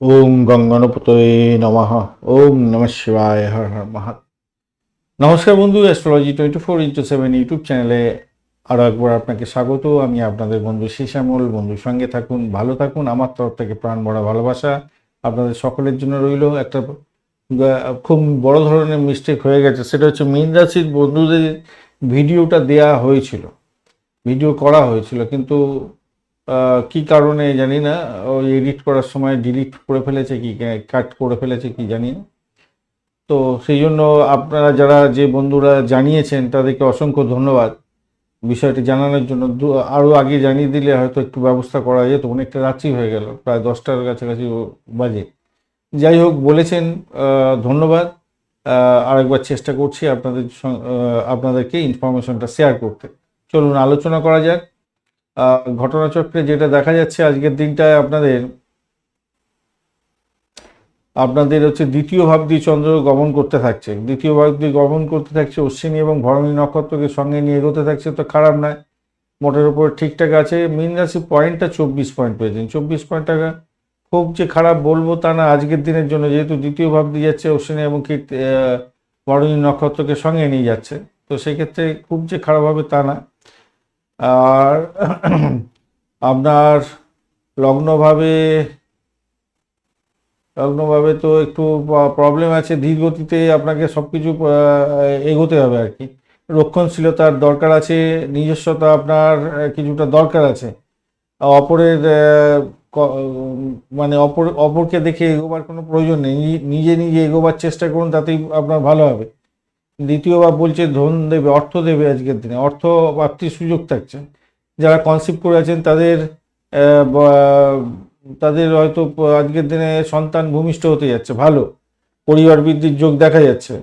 ওম গঙ্গনপতয়ে নমঃ। ওম নম শিবায়, হর হর মহা নমস্কার বন্ধু astrology twenty four into seven YouTube চ্যানেলে আরও একবার আপনাকে স্বাগত। আমি আপনাদের বন্ধু শ্যামল বন্ধুর সঙ্গে থাকুন, ভালো থাকুন। আমার তরফ থেকে প্রাণ ভরা ভালোবাসা আপনাদের সকলের জন্য রইল। একটা খুব বড় ধরনের মিস্টেক হয়ে গেছে। সেটা হচ্ছে মীন রাশির বন্ধুদের ভিডিওটা দেয়া হয়েছিল। ভিডিও করা হয়েছিল। কিন্তু কি কারণে জানি না ওই এডিট করার সময় ডিলিট করে ফেলেছে কি কাট করে ফেলেছে কি জানি না। তো সেই জন্য আপনারা যারা যে বন্ধুরা জানিয়েছেন, তাদেরকে অসংখ্য ধন্যবাদ। বিষয়টি জানানোর জন্য দু- আরও আগে জানিয়ে দিলে হয়তো একটু ব্যবস্থা করা যেত, অনেকটা রাত্রি হয়ে গেল, প্রায় দশটার কাছাকাছি বাজে। যাই হোক, বলেছেন ধন্যবাদ। আরেকবার চেষ্টা করছি আপনাদের আপনাদেরকে ইনফরমেশনটা শেয়ার করতে। চলুন, আলোচনা করা যাক। ঘটনাচক্রে যেটা দেখা যাচ্ছে আজকের দিনটায় আপনাদের আপনাদের হচ্ছে দ্বিতীয় ভাব দিয়ে চন্দ্র গমন করতে থাকছে। দ্বিতীয় ভাব দিয়ে গমন করতে থাকছে অশ্বিনী এবং ভরণী নক্ষত্রকে সঙ্গে নিয়ে এগোতে থাকছে তো খারাপ নয়। মোটের উপর ঠিকঠাক আছে। মিন রাশি পয়েন্টটা চব্বিশ পয়েন্ট পেয়েছেন চব্বিশ পয়েন্ট টাকা খুব যে খারাপ বলব তা না আজকের দিনের জন্য যেহেতু দ্বিতীয় ভাব দিয়ে যাচ্ছে অশ্বিনী এবং আহ, ভরণী নক্ষত্রকে সঙ্গে নিয়ে যাচ্ছে। তো সেক্ষেত্রে খুব যে খারাপ হবে তা না। আর আপনার লগ্নভাবে লগ্নভাবে তো একটু প্রবলেম আছে ধীর গতিতে আপনাকে সব কিছু এগোতে হবে আর কি। রক্ষণশীলতার দরকার আছে, নিজস্বতা আপনার কিছুটা দরকার আছে। অপরের মানে অপর, অপরকে দেখে এগোবার কোনো প্রয়োজন নেই। নিজে নিজে এগোবার চেষ্টা করুন, তাতেই আপনার ভালো হবে। দ্বিতীয়বার বলছে ধন দেবে, অর্থ দেবে আজকের দিনে। অর্থ প্রাপ্তির সুযোগ থাকছে। যারা কনসেপ্ট করে আছেন, তাদের তাদের হয়তো আজকের দিনে সন্তান ভূমিষ্ঠ হতে যাচ্ছে, ভালো। পরিবার বৃদ্ধির যোগ দেখা যাচ্ছে।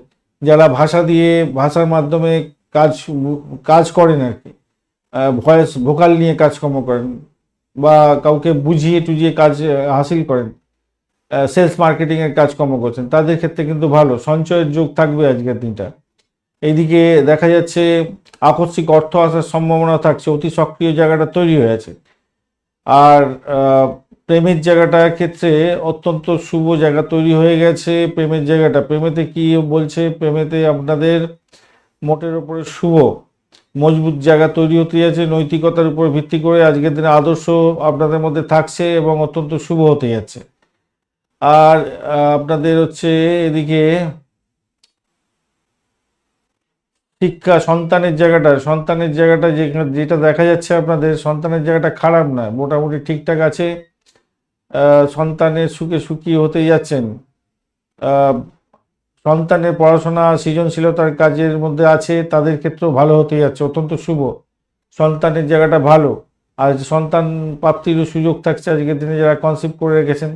যারা ভাষা দিয়ে, ভাষার মাধ্যমে কাজ কাজ করেন আর কি ভয়েস ভোকাল নিয়ে কাজকর্ম করেন, বা কাউকে বুঝিয়ে টুজিয়ে কাজ হাসিল করেন সেলস মার্কেটিংয়ের কাজকর্ম করছেন, তাদের ক্ষেত্রে কিন্তু ভালো। সঞ্চয়ের যোগ থাকবে আজকের দিনটা। এইদিকে দেখা যাচ্ছে আকস্মিক অর্থ আসার সম্ভাবনা থাকছে, অতি সক্রিয় জায়গাটা তৈরি হয়ে আছে আর প্রেমের জায়গাটার ক্ষেত্রে অত্যন্ত শুভ জায়গা তৈরি হয়ে গেছে প্রেমের জায়গাটা। প্রেমেতে কি বলছে? প্রেমেতে আপনাদের মোটের ওপরে শুভ, মজবুত জায়গা তৈরি হতে যাচ্ছে, নৈতিকতার উপর ভিত্তি করে আজকের দিনে আদর্শ আপনাদের মধ্যে থাকছে এবং অত্যন্ত শুভ হতে যাচ্ছে। আর আপনাদের হচ্ছে এদিকে শিক্ষা সন্তানের জায়গাটা সন্তানের জায়গাটা যেখানে, যেটা দেখা যাচ্ছে আপনাদের, সন্তানের জায়গাটা খারাপ না, মোটামুটি ঠিকঠাক আছে। সন্তানের সুখে সুখী হতে যাচ্ছেন। সন্তানের পড়াশোনা সৃজনশীলতার কাজের মধ্যে আছে, তাদের ক্ষেত্রেও ভালো হতে যাচ্ছে, অত্যন্ত শুভ। সন্তানের জায়গাটা ভালো। আর সন্তান প্রাপ্তিরও সুযোগ থাকছে, আজকের দিনে যারা কনসেপ্ট করে রেখেছেন,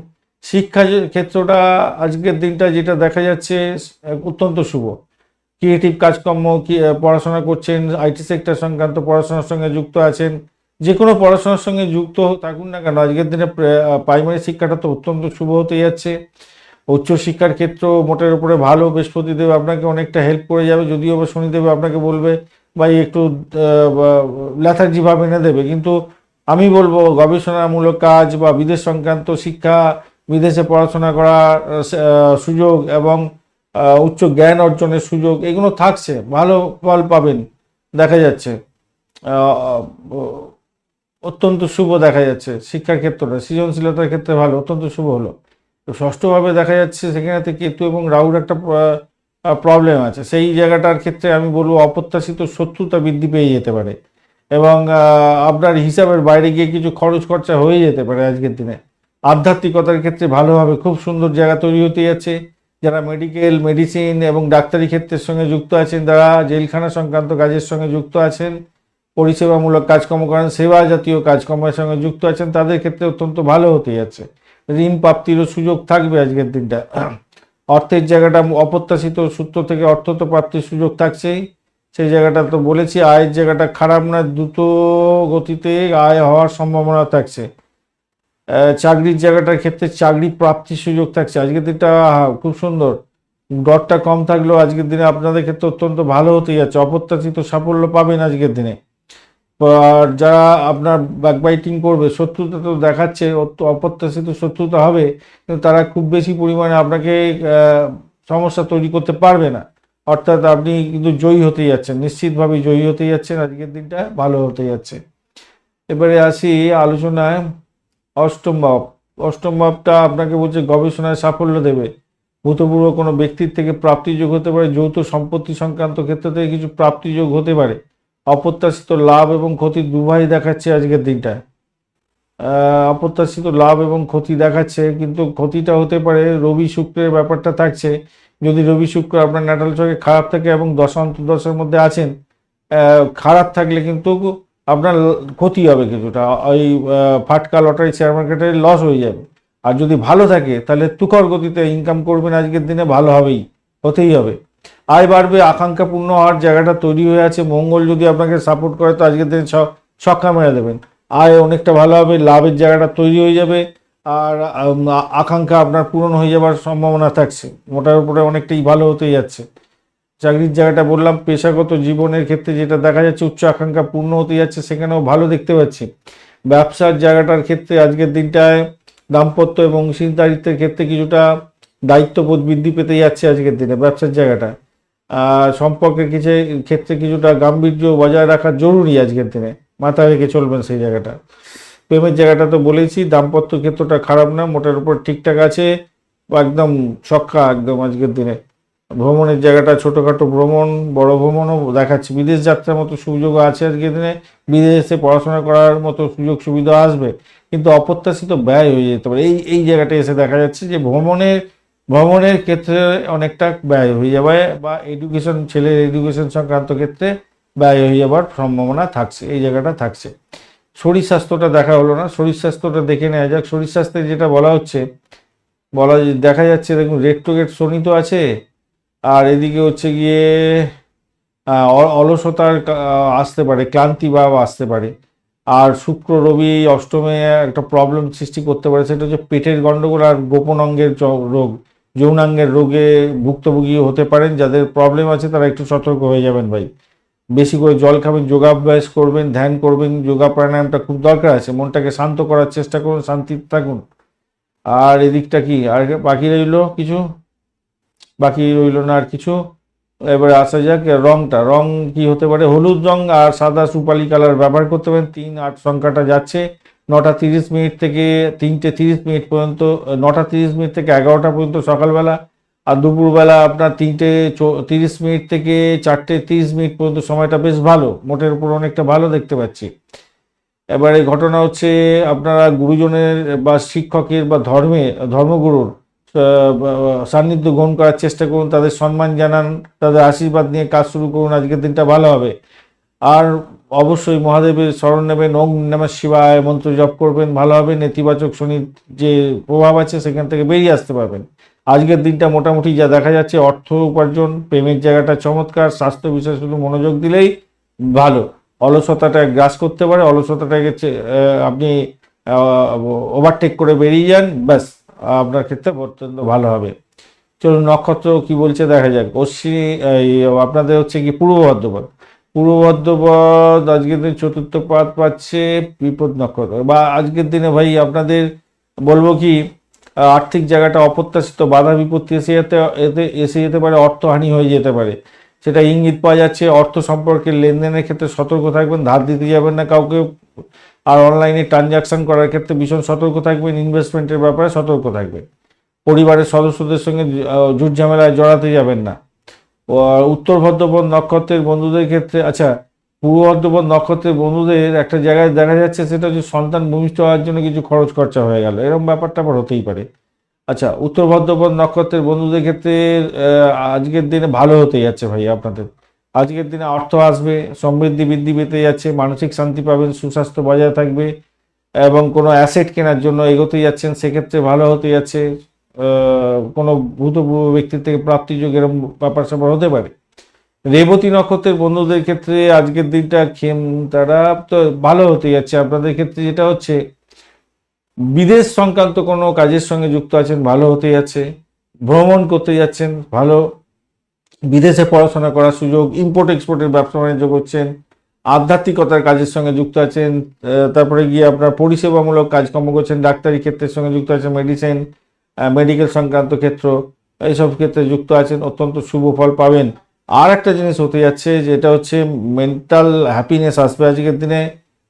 শিক্ষা ক্ষেত্রটা আজকের দিনটা যেটা দেখা যাচ্ছে, অত্যন্ত শুভ। ক্রিয়েটিভ কাজকর্ম পড়াশোনা করছেন আইটি সেক্টর সংক্রান্ত পড়াশোনার সঙ্গে যুক্ত আছেন, যে কোনো পড়াশোনার সঙ্গে যুক্ত থাকুন না কেন, আজকের দিনে প্রাইমারি শিক্ষাটা তো অত্যন্ত শুভ হতে যাচ্ছে উচ্চশিক্ষার ক্ষেত্র মোটের উপরে ভালো, বৃহস্পতিদেব আপনাকে অনেকটা হেল্প করে যাবে, যদিও বা শনিদেব আপনাকে বলবে ভাই একটু ল্যাথার্জি ভাব এনে দেবে, কিন্তু আমি বলব গবেষণামূলক কাজ বা বিদেশ সংক্রান্ত শিক্ষা, বিদেশে পড়াশোনা করার সুযোগ এবং উচ্চ জ্ঞান অর্জনের সুযোগ, এগুলো থাকছে, ভালো ফল পাবেন, দেখা যাচ্ছে। অত্যন্ত শুভ দেখা যাচ্ছে শিক্ষার ক্ষেত্রটা, সৃজনশীলতার ক্ষেত্রে ভালো, অত্যন্ত শুভ হলো। তো ষষ্ঠভাবে দেখা যাচ্ছে সেখানে কেতু এবং রাহুর একটা প্রবলেম আছে। সেই জায়গাটার ক্ষেত্রে আমি বলব অপ্রত্যাশিত শত্রুতা বৃদ্ধি পেয়ে যেতে পারে এবং আপনার হিসাবের বাইরে গিয়ে কিছু খরচ খরচা হয়ে যেতে পারে আজকের দিনে। আধ্যাত্মিকতার ক্ষেত্রে ভালোভাবে খুব সুন্দর জায়গা তৈরি হতে যাচ্ছে। যারা মেডিকেল মেডিসিন এবং ডাক্তারি ক্ষেত্রের সঙ্গে যুক্ত আছেন যারা জেলখানা সংক্রান্ত কাজের সঙ্গে যুক্ত আছেন, পরিষেবামূলক কাজকর্ম করেন, সেবা জাতীয় কাজকর্মের সঙ্গে যুক্ত আছেন, তাদের ক্ষেত্রে অত্যন্ত ভালো হতে যাচ্ছে। ঋণ প্রাপ্তিরও সুযোগ থাকবে আজকের দিনটা। অর্থের জায়গাটা অপ্রত্যাশিত সূত্র থেকে অর্থ তো প্রাপ্তির সুযোগ থাকছেই। সেই জায়গাটা তো বলেছি, আয়ের জায়গাটা খারাপ না, দ্রুত গতিতে আয় হওয়ার সম্ভাবনা থাকছে। চাকরির জায়গাটার ক্ষেত্রে চাকরি প্রাপ্তির সুযোগ থাকছে। আজকের দিনটা খুব সুন্দর। ডটটা কম থাকলেও আজকের দিনে আপনাদের ক্ষেত্রে অত্যন্ত ভালো হতে যাচ্ছে। অপ্রত্যাশিত সাফল্য পাবেন আজকের দিনে। আর যারা আপনার ব্যাকবাইটিং করবে, শত্রুতা তো দেখাচ্ছে অপ্রত্যাশিত শত্রুতা হবে, কিন্তু তারা খুব বেশি পরিমাণে আপনাকে সমস্যা তৈরি করতে পারবে না। অর্থাৎ আপনি কিন্তু জয়ী হতে যাচ্ছেন, নিশ্চিতভাবে জয়ী হতে যাচ্ছেন। আজকের দিনটা ভালো হতে যাচ্ছে। এবারে আসি আলোচনায়। অষ্টম ভাব। অষ্টম ভাবটা আপনাকে বলছে গবেষণায় সাফল্য দেবে। ভূতপূর্ব কোনো ব্যক্তির থেকে প্রাপ্তিযোগ হতে পারে, যৌথ সম্পত্তি সংক্রান্ত ক্ষেত্র থেকে কিছু প্রাপ্তিযোগ হতে পারে। অপ্রত্যাশিত লাভ এবং ক্ষতি দুভাই দেখাচ্ছে আজকের দিনটায়। অপ্রত্যাশিত লাভ এবং ক্ষতি দেখাচ্ছে, কিন্তু ক্ষতিটা হতে পারে রবি শুক্রের ব্যাপারটা থাকছে। যদি রবি শুক্র আপনার ন্যাটাল চকে খারাপ থাকে এবং দশ অন্তর্দশের মধ্যে আছেন খারাপ থাকলে কিন্তু আপনার ক্ষতি হবে কিছুটা। ওই ফাটকা লটারি শেয়ার মার্কেটে লস হয়ে যাবে। আর যদি ভালো থাকে, তাহলে তুখর গতিতে ইনকাম করবেন আজকের দিনে, ভালো হবেই, হতেই হবে। আয় বাড়বে, আকাঙ্ক্ষা পূর্ণ হওয়ার জায়গাটা তৈরি হয়ে আছে। মঙ্গল যদি আপনাকে সাপোর্ট করে, তো আজকের দিনে ছক্কা মেরে দেবেন। আয় অনেকটা ভালো হবে, লাভের জায়গাটা তৈরি হয়ে যাবে। আর আকাঙ্ক্ষা আপনার পূরণ হয়ে যাওয়ার সম্ভাবনা থাকছে। মোটার উপরে অনেকটাই ভালো হতেই যাচ্ছে। চাকরির জায়গাটা বললাম, পেশাগত জীবনের ক্ষেত্রে যেটা দেখা যাচ্ছে, উচ্চ আকাঙ্ক্ষা পূর্ণ হতে যাচ্ছে, সেখানেও ভালো দেখতে পাচ্ছি। ব্যবসার জায়গাটার ক্ষেত্রে আজকের দিনটায় দাম্পত্য এবং অংশীদারিত্বের ক্ষেত্রে কিছুটা দায়িত্ববোধ বৃদ্ধি পেতে যাচ্ছে আজকের দিনে ব্যবসার জায়গাটা সম্পর্কের কিছু, ক্ষেত্রে কিছুটা গাম্ভীর্য বজায় রাখা জরুরি আজকের দিনে। মাথায় রেখে চলবেন সেই জায়গাটা। প্রেমের জায়গাটা তো বলেছি দাম্পত্য ক্ষেত্রটা খারাপ না, মোটার উপর ঠিকঠাক আছে, একদম ছক্কা একদম আজকের দিনে। ভ্রমণের জায়গাটা, ছোটোখাটো ভ্রমণ, বড় ভ্রমণও দেখাচ্ছে। বিদেশ যাত্রার মতো সুযোগ আছে আজকের দিনে। বিদেশে পড়াশোনা করার মতো সুযোগ সুবিধা আসবে, কিন্তু অপ্রত্যাশিত ব্যয় হয়ে যেতে পারে। এই এই জায়গাটা এসে দেখা যাচ্ছে যে ভ্রমণের ভ্রমণের ক্ষেত্রে অনেকটা ব্যয় হয়ে যাবে বা এডুকেশন, ছেলের এডুকেশন সংক্রান্ত ক্ষেত্রে ব্যয় হয়ে যাবার সম্ভাবনা থাকছে, এই জায়গাটা থাকছে। শরীর স্বাস্থ্যটা দেখা হলো না। শরীর স্বাস্থ্যটা দেখে নেওয়া যাক। শরীর স্বাস্থ্যে যেটা বলা হচ্ছে, বলা দেখা যাচ্ছে, দেখুন, রেড টু শনি তো আছে আর এদিকে হচ্ছে গিয়ে অলসতার আসতে পারে, ক্লান্তি ভাব আসতে পারে। আর শুক্র, রবি অষ্টমে একটা প্রবলেম সৃষ্টি করতে পারে, সেটা হচ্ছে পেটের গণ্ডগোল আর গোপন অঙ্গের রোগ। যৌনাঙ্গের রোগে ভুক্তভোগী হতে পারেন, যাদের প্রবলেম আছে তারা একটু সতর্ক হয়ে যাবেন ভাই। বেশি করে জল খাবেন, যোগাভ্যাস করবেন, ধ্যান করবেন, যোগা প্রাণায়ামটা খুব দরকার আছে। মনটাকে শান্ত করার চেষ্টা করুন, শান্তিতে থাকুন। আর এদিকটা কি? আর বাকি রইল কিছু? বাকি রইল না আর কিছু। এবারে আসা যাক রংটা, রং কি হতে পারে? হলুদ রং আর সাদা সুপালি কালার ব্যবহার করতে পারেন। তিন আট সংখ্যাটা যাচ্ছে। নটা তিরিশ মিনিট থেকে তিনটে তিরিশ মিনিট পর্যন্ত, নটা তিরিশ মিনিট থেকে এগারোটা পর্যন্ত সকালবেলা আর দুপুরবেলা আপনার তিনটে তিরিশ মিনিট থেকে চারটে তিরিশ মিনিট পর্যন্ত সময়টা বেশ ভালো। মোটের উপর অনেকটা ভালো দেখতে পাচ্ছি। এবারে ঘটনা হচ্ছে আপনারা গুরুজনের বা শিক্ষকের বা ধর্মে, ধর্মগুরুর সান্নিধ্য গ্রহণ করার চেষ্টা করুন, তাদের সম্মান জানান, তাদের আশীর্বাদ নিয়ে কাজ শুরু করুন, আজকের দিনটা ভালো হবে। আর অবশ্যই মহাদেবের স্মরণ নেবেন ওম নমঃ শিবায়, মন্ত্র জপ করবেন, ভালো হবে, নেতিবাচক শনির যে প্রভাব আছে সেখান থেকে বেরিয়ে আসতে পারবেন। আজকের দিনটা মোটামুটি যা দেখা যাচ্ছে, অর্থ উপার্জন, প্রেমের জায়গাটা চমৎকার, স্বাস্থ্য বিষয়ে শুধু মনোযোগ দিলেই ভালো। অলসতাটা গ্রাস করতে পারে, অলসতাটাকে আপনি ওভারটেক করে বেরিয়ে যান, ব্যাস। আপনার ক্ষেত্রে অত্যন্ত ভালো হবে। চলুন, নক্ষত্র কি বলছে দেখা যাক। অশ্বিনী আপনাদের হচ্ছে কি পূর্ব বর্ধমান পূর্ব বর্ধমান আজকের দিন চতুর্থ পাদ পাচ্ছে বিপদ নক্ষত্র। বা আজকের দিনে ভাই আপনাদের বলব কি, আর্থিক জায়গাটা অপ্রত্যাশিত, বাধা বিপত্তি এসে যেতে, এতে, এসে যেতে পারে, অর্থহানি হয়ে যেতে পারে। সেটা ইঙ্গিত পাওয়া যাচ্ছে, অর্থ সম্পর্কে লেনদেনের ক্ষেত্রে সতর্ক থাকবেন, ধার দিতে যাবেন না কাউকে। আর অনলাইনে ট্রানজাকশন করার ক্ষেত্রে ভীষণ সতর্ক থাকবেন ইনভেস্টমেন্টের ব্যাপারে সতর্ক থাকবেন। পরিবারের সদস্যদের সঙ্গে ঝুট ঝামেলায় জড়াতে যাবেন না। উত্তর ভদ্রপদ নক্ষত্রের বন্ধুদের ক্ষেত্রে আচ্ছা পূর্ব ভদ্রপদ নক্ষত্রের বন্ধুদের একটা জায়গায় দেখা যাচ্ছে, সেটা হচ্ছে সন্তান ভূমিষ্ঠ হওয়ার জন্য কিছু খরচ খরচা হয়ে গেল। এরকম ব্যাপারটা আবার হতেই পারে। আচ্ছা উত্তর ভদ্রপদ নক্ষত্রের বন্ধুদের ক্ষেত্রে আজকের দিনে ভালো হতে যাচ্ছে ভাই আপনাদের। আজকের দিনে অর্থ আসবে, সমৃদ্ধি বৃদ্ধি পেতে যাচ্ছে, মানসিক শান্তি পাবেন, সুস্বাস্থ্য বজায় থাকবে এবং কোনো অ্যাসেট কেনার জন্য এগোতে যাচ্ছেন, সেক্ষেত্রে ভালো হতে যাচ্ছে কোনো ভূতপূর্ব ব্যক্তির থেকে প্রাপ্তিযোগ এরকম ব্যাপার স্যাপার হতে পারে। রেবতী নক্ষত্রের বন্ধুদের ক্ষেত্রে আজকের দিনটা খেম তারা তো ভালো হতে যাচ্ছে। আপনাদের ক্ষেত্রে যেটা হচ্ছে, বিদেশ সংক্রান্ত কোনো কাজের সঙ্গে যুক্ত আছেন, ভালো হতে যাচ্ছে, ভ্রমণ করতে যাচ্ছেন, ভালো বিদেশে পড়াশোনা করার সুযোগ ইম্পোর্ট এক্সপোর্টের ব্যবসা বাণিজ্য করছেন, আধ্যাত্মিকতার কাজের সঙ্গে যুক্ত আছেন তারপরে গিয়ে আপনার পরিষেবামূলক কাজকর্ম করছেন, ডাক্তারি ক্ষেত্রের সঙ্গে যুক্ত আছেন মেডিসিন মেডিকেল সংক্রান্ত ক্ষেত্র, এইসব ক্ষেত্রে যুক্ত আছেন, অত্যন্ত শুভ ফল পাবেন। আর একটা জিনিস হতে যাচ্ছে, যেটা হচ্ছে মেন্টাল হ্যাপিনেস আসবে আজকের দিনে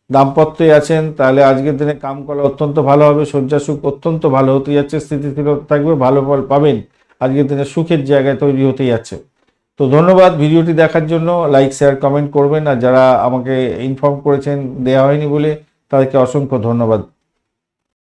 দাম্পত্যে আছেন, তাহলে আজকের দিনে কাম করা অত্যন্ত ভালো হবে, শয্যা সুখ অত্যন্ত ভালো হতে যাচ্ছে, স্থিতিশীলতা থাকবে, ভালো ফল পাবেন। আজকের দিনে সুখের জায়গায় তৈরি হতে যাচ্ছে। তো ধন্যবাদ ভিডিওটি দেখার জন্য। লাইক শেয়ার কমেন্ট করবেন। আর যারা আমাকে ইনফর্ম করেছেন দেওয়া হয়নি বলে তাদেরকে অসংখ্য ধন্যবাদ।